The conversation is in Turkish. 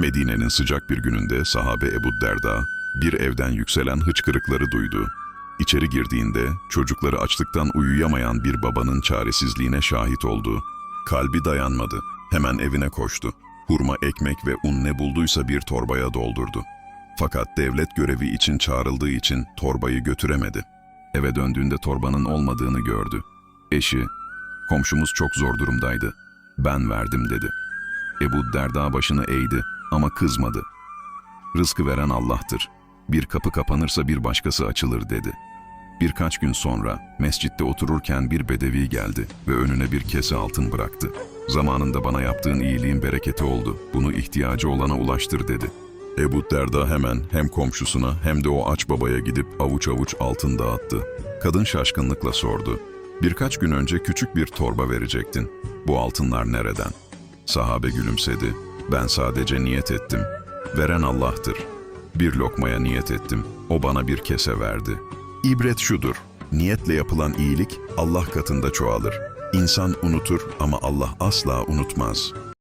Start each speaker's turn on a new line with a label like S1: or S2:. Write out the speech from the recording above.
S1: Medine'nin sıcak bir gününde sahabe Ebu Derda bir evden yükselen hıçkırıkları duydu. İçeri girdiğinde çocukları açlıktan uyuyamayan bir babanın çaresizliğine şahit oldu. Kalbi dayanmadı. Hemen evine koştu. Hurma, ekmek ve un ne bulduysa bir torbaya doldurdu. Fakat devlet görevi için çağrıldığı için torbayı götüremedi. Eve döndüğünde torbanın olmadığını gördü. Eşi, komşumuz çok zor durumdaydı. Ben verdim dedi. Ebu Derda başını eğdi ama kızmadı. Rızkı veren Allah'tır. Bir kapı kapanırsa bir başkası açılır dedi. Birkaç gün sonra mescitte otururken bir bedevi geldi ve önüne bir kese altın bıraktı. Zamanında bana yaptığın iyiliğin bereketi oldu. Bunu ihtiyacı olana ulaştır dedi. Ebu Derda hemen hem komşusuna hem de o aç babaya gidip avuç avuç altın dağıttı. Kadın şaşkınlıkla sordu. Birkaç gün önce küçük bir torba verecektin. Bu altınlar nereden? Sahabe gülümsedi. Ben sadece niyet ettim. Veren Allah'tır. Bir lokmaya niyet ettim. O bana bir kese verdi. İbret şudur. Niyetle yapılan iyilik Allah katında çoğalır. İnsan unutur ama Allah asla unutmaz.